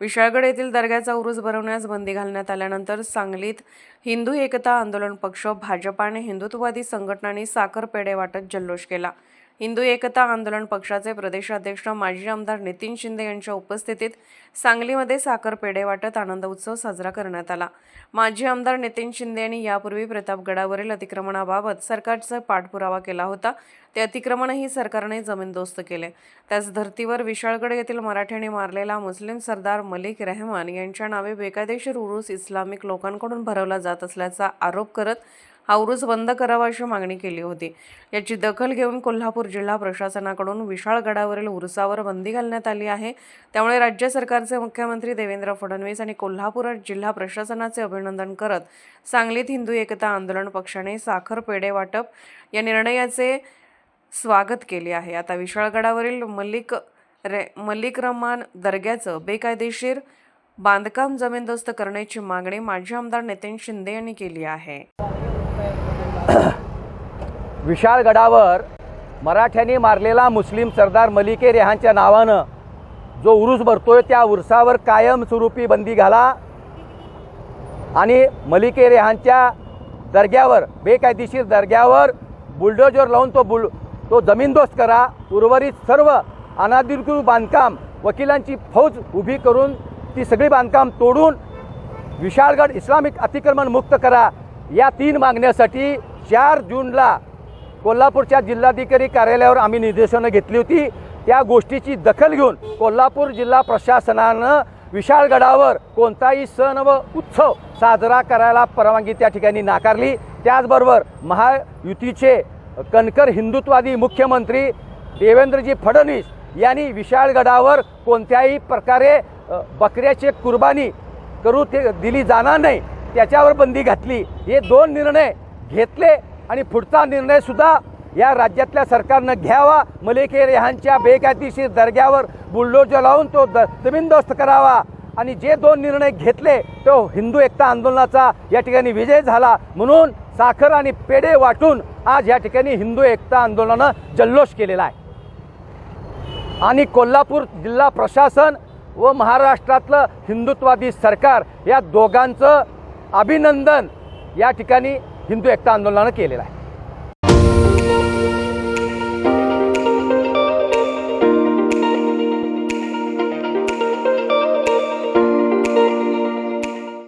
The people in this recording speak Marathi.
विशाळगड येथील दर्ग्याचा उरूस भरवण्यास बंदी घालण्यात आल्यानंतर सांगलीत हिंदू एकता आंदोलन पक्ष भाजपाने हिंदुत्ववादी संघटनांनी साखर पेढे वाटत जल्लोष केला. हिंदू एकता आंदोलन पक्षाचे प्रदेशाध्यक्ष माजी आमदार नितीन शिंदे यांच्या उपस्थितीत सांगलीमध्ये साखर पेढे वाटत आनंद उत्सव साजरा करण्यात आला. माजी आमदार नितीन शिंदे यांनी यापूर्वी प्रतापगडावरील अतिक्रमणाबाबत सरकारचा पाठपुरावा केला होता. ते अतिक्रमणही सरकारने जमीनदोस्त केले. त्याच धर्तीवर विशाळगड येथील मराठ्यांनी मारलेला मुस्लिम सरदार मलिक रेहमान यांच्या नावे बेकायदेशीर उरूस इस्लामिक लोकांकडून भरवला जात असल्याचा आरोप करत हा बंद करावा अशी मागणी केली होती. याची दखल घेऊन कोल्हापूर जिल्हा प्रशासनाकडून विशाळगडावरील उरुसावर बंदी घालण्यात आली आहे. त्यामुळे राज्य सरकारचे मुख्यमंत्री देवेंद्र फडणवीस आणि कोल्हापूर जिल्हा प्रशासनाचे अभिनंदन करत सांगलीत हिंदू एकता आंदोलन पक्षाने साखर पेढे वाटप या निर्णयाचे स्वागत केले आहे. आता विशाळगडावरील मल्लिक रे मल्लिक रमान दर्ग्याचं बेकायदेशीर बांधकाम जमीनदोस्त करण्याची मागणी माजी आमदार नितीन शिंदे यांनी केली आहे. विशाळगडावर मराठ्यांनी मारलेला मुस्लिम सरदार मलिके रेहांच्या नावानं जो उरूस भरतोय त्या उरसावर कायमस्वरूपी बंदी घाला आणि मलिके रेहांच्या दर्ग्यावर बेकायदेशीर दर्ग्यावर बुलडोजर लावून तो बुल तो जमीनदोस्त करा उर्वरित सर्व अनाधिकृत बांधकाम वकिलांची फौज उभी करून ती सगळी बांधकाम तोडून विशाळगड इस्लामिक अतिक्रमण मुक्त करा. या तीन मागण्यासाठी चार जूनला कोल्हापूरच्या जिल्हाधिकारी कार्यालयावर आम्ही निर्देशनं घेतली होती. त्या गोष्टीची दखल घेऊन कोल्हापूर जिल्हा प्रशासनानं विशाळगडावर कोणताही सण व उत्सव साजरा करायला परवानगी त्या ठिकाणी नाकारली. त्याचबरोबर महायुतीचे कणकर हिंदुत्वादी मुख्यमंत्री देवेंद्रजी फडणवीस यांनी विशाळगडावर कोणत्याही प्रकारे बकऱ्याचे कुर्बानी करू ते दिली जाणार नाही त्याच्यावर बंदी घातली. हे दोन निर्णय घेतले. आणि पुढचा निर्णयसुद्धा या राज्यातल्या सरकारनं घ्यावा. मलेके रेहांच्या बेकायदेशीर दर्ग्यावर बुलडोजर लावून तो द जमीनदोस्त करावा. आणि जे दोन निर्णय घेतले तो हिंदू एकता आंदोलनाचा या ठिकाणी विजय झाला म्हणून साखर आणि पेढे वाटून आज या ठिकाणी हिंदू एकता आंदोलनानं जल्लोष केलेला आहे. आणि कोल्हापूर जिल्हा प्रशासन व महाराष्ट्रातलं हिंदुत्वादी सरकार या दोघांचं अभिनंदन या ठिकाणी हिंदू एकता आंदोलनानं केलेलं आहे.